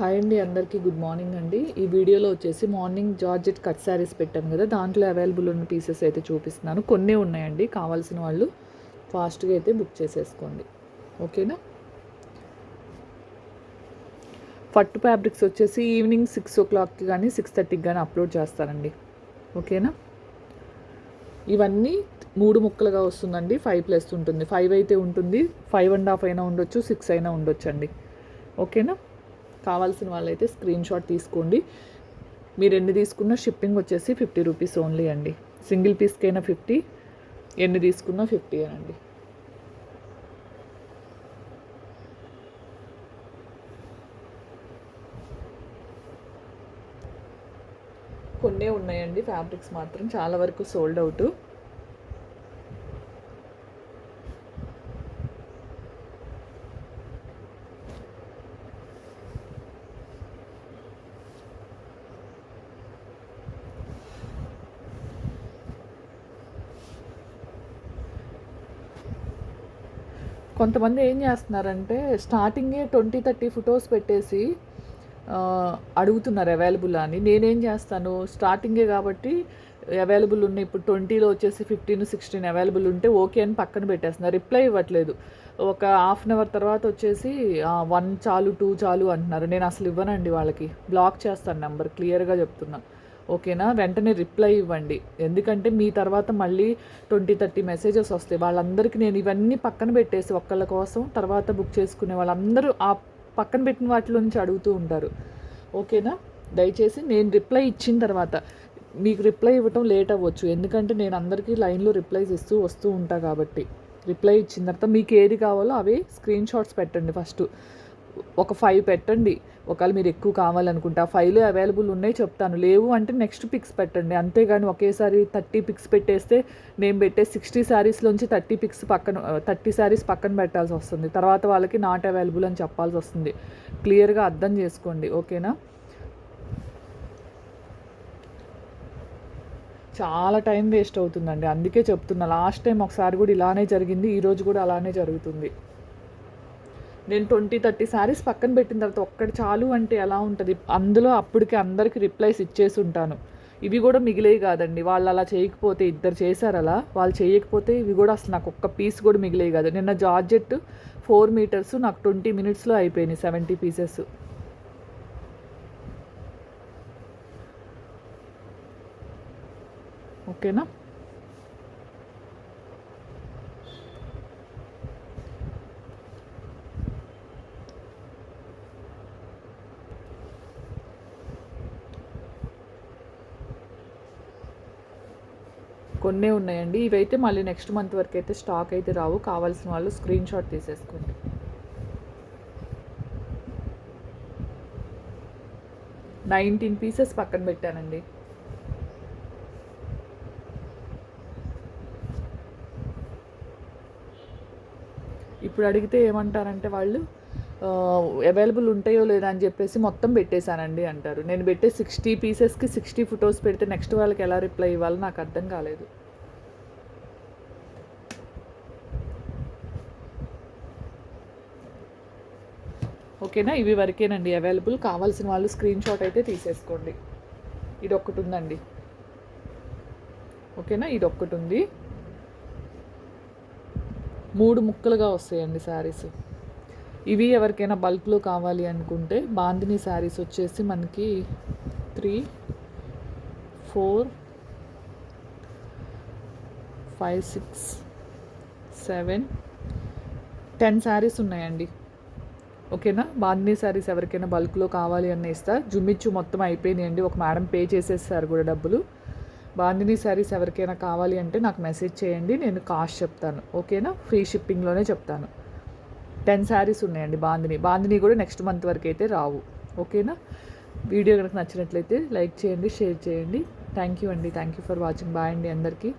Hi అండి అందరికీ good morning అండి. ఈ వీడియోలో వచ్చేసి మార్నింగ్ జార్జెట్ కట్ శారీస్ పెట్టాను కదా దాంట్లో అవైలబుల్ ఉన్న పీసెస్ అయితే చూపిస్తున్నాను. కొన్ని ఉన్నాయండి కావాల్సిన వాళ్ళు ఫాస్ట్గా అయితే బుక్ చేసేసుకోండి. ఓకేనా పట్టు ఫ్యాబ్రిక్స్ వచ్చేసి ఈవినింగ్ సిక్స్ ఓ క్లాక్కి కానీ సిక్స్ థర్టీకి కానీ అప్లోడ్ చేస్తానండి ఓకేనా ఇవన్నీ మూడు ముక్కలుగా వస్తుందండి ఫైవ్ ప్లస్ ఉంటుంది. ఫైవ్ అయితే ఉంటుంది ఫైవ్ అండ్ హాఫ్ అయినా ఉండొచ్చు సిక్స్ అయినా ఉండొచ్చు అండి ఓకేనా కావాల్సిన వాళ్ళైతే స్క్రీన్ షాట్ తీసుకోండి. మీరు ఎన్ని తీసుకున్నా షిప్పింగ్ వచ్చేసి ఫిఫ్టీ రూపీస్ ఓన్లీ అండి. సింగిల్ పీస్కైనా ఫిఫ్టీ ఎన్ని తీసుకున్నా ఫిఫ్టీ అండి. కొన్నే ఉన్నాయండి ఫ్యాబ్రిక్స్ మాత్రం చాలా వరకు సోల్డ్ అవుట్ కొంతమంది ఏం చేస్తున్నారంటే స్టార్టింగే ట్వంటీ థర్టీ ఫొటోస్ పెట్టేసి అడుగుతున్నారు అవైలబుల్ అని. నేనేం చేస్తాను? స్టార్టింగే కాబట్టి అవైలబుల్ ఉన్నాయి ఇప్పుడు ట్వంటీలో వచ్చేసి ఫిఫ్టీన్ సిక్స్టీన్ అవైలబుల్ ఉంటే ఓకే అని పక్కన పెట్టేస్తున్నారు రిప్లై ఇవ్వట్లేదు. ఒక హాఫ్ అన్ అవర్ తర్వాత వచ్చేసి వన్ చాలు టూ చాలు అంటున్నారు. నేను అసలు ఇవ్వనండి వాళ్ళకి. బ్లాక్ చేస్తాను నెంబర్ క్లియర్గా చెప్తున్నాను ఓకేనా? వెంటనే రిప్లై ఇవ్వండి. ఎందుకంటే మీ తర్వాత మళ్ళీ ట్వంటీ థర్టీ మెసేజెస్ వస్తాయి. వాళ్ళందరికీ నేను ఇవన్నీ పక్కన పెట్టేసి ఒక్కళ్ళ కోసం తర్వాత బుక్ చేసుకునే వాళ్ళందరూ ఆ పక్కన పెట్టిన వాటిలో నుంచి అడుగుతూ ఉంటారు. ఓకేనా? దయచేసి నేను రిప్లై ఇచ్చిన తర్వాత మీకు రిప్లై ఇవ్వటం లేట్ అవ్వచ్చు. ఎందుకంటే నేను అందరికీ లైన్లో రిప్లైస్ ఇస్తూ వస్తూ ఉంటా కాబట్టి. రిప్లై ఇచ్చిన తర్వాత మీకు ఏది కావాలో అవి స్క్రీన్ షాట్స్ పెట్టండి ఫస్ట్. ఒక ఫైవ్ పెట్టండి. ఒకవేళ మీరు ఎక్కువ కావాలనుకుంటే ఆ ఫైవ్లో అవైలబుల్ ఉన్నాయి చెప్తాను. లేవు అంటే నెక్స్ట్ పిక్స్ పెట్టండి. అంతేగాని ఒకేసారి థర్టీ పిక్స్ పెట్టేస్తే నేను పెట్టే సిక్స్టీ శారీస్లోంచి థర్టీ పిక్స్ పక్కన థర్టీ శారీస్ పక్కన పెట్టాల్సి వస్తుంది. తర్వాత వాళ్ళకి నాట్ అవైలబుల్ అని చెప్పాల్సి వస్తుంది. క్లియర్గా అర్థం చేసుకోండి. ఓకేనా? చాలా టైం వేస్ట్ అవుతుందండి. అందుకే చెప్తున్నా. లాస్ట్ టైం ఒకసారి కూడా ఇలానే జరిగింది. ఈరోజు కూడా అలానే జరుగుతుంది. నేను ట్వంటీ థర్టీ శారీస్ పక్కన పెట్టిన తర్వాత ఒక్కటి చాలు అంటే ఎలా ఉంటుంది? అందులో అప్పటికి అందరికి రిప్లైస్ ఇచ్చేసి ఉంటాను. ఇవి కూడా మిగిలేవి కాదండి. వాళ్ళు అలా చేయకపోతే ఇద్దరు చేశారు అలా. వాళ్ళు చేయకపోతే ఇవి కూడా అసలు నాకు ఒక్క పీస్ కూడా మిగిలేవి కాదు. నిన్న జార్జెట్ ఫోర్ మీటర్స్ నాకు ట్వంటీ మినిట్స్లో అయిపోయినాయి సెవెంటీ పీసెస్ ఓకేనా కొన్నే ఉన్నాయండి. ఇవైతే మళ్ళీ నెక్స్ట్ మంత్ వరకు అయితే స్టాక్ అయితే రావు. కావాల్సిన వాళ్ళు స్క్రీన్ షాట్ తీసేసుకోండి. నైన్టీన్ పీసెస్ పక్కన పెట్టానండి. ఇప్పుడు అడిగితే ఏమంటారంటే వాళ్ళు? అవైలబుల్ ఉంటాయో లేదా అని చెప్పేసి మొత్తం పెట్టేశానండి అంటారు. నేను పెట్టే సిక్స్టీ పీసెస్కి సిక్స్టీ ఫొటోస్ పెడితే నెక్స్ట్ వాళ్ళకి ఎలా రిప్లై ఇవ్వాలో నాకు అర్థం కాలేదు. ఓకేనా? ఇవి వరకేనండి అవైలబుల్ కావాల్సిన వాళ్ళు స్క్రీన్ షాట్ అయితే తీసేసుకోండి. ఇది ఒక్కటి ఉందండి. ఓకేనా? ఇది ఒక్కటి ఉంది. మూడు ముక్కలుగా వస్తాయండి శారీస్ ఇవి ఎవరికైనా బల్క్లో కావాలి అనుకుంటే బాందిని శారీస్ వచ్చేసి మనకి three four five six seven ten saris ఉన్నాయండి. ఓకేనా? బాందిని శారీస్ ఎవరికైనా బల్క్లో కావాలి అని ఇస్తా. జుమ్మిచ్చు మొత్తం అయిపోయినాయండి. ఒక మేడం పే చేసేస్తారు కూడా డబ్బులు. బాందిని శారీస్ ఎవరికైనా కావాలి అంటే నాకు మెసేజ్ చేయండి. నేను కాస్ట్ చెప్తాను. ఓకేనా? ఫ్రీ షిప్పింగ్లోనే చెప్తాను. టెన్ శారీస్ ఉన్నాయండి బాందిని. బాందిని కూడా నెక్స్ట్ మంత్ వరకు అయితే రావు. ఓకేనా? వీడియో కనుక నచ్చినట్లయితే లైక్ చేయండి షేర్ చేయండి. థ్యాంక్ యూ అండి. Thank you for watching. Bye అండి అందరికీ.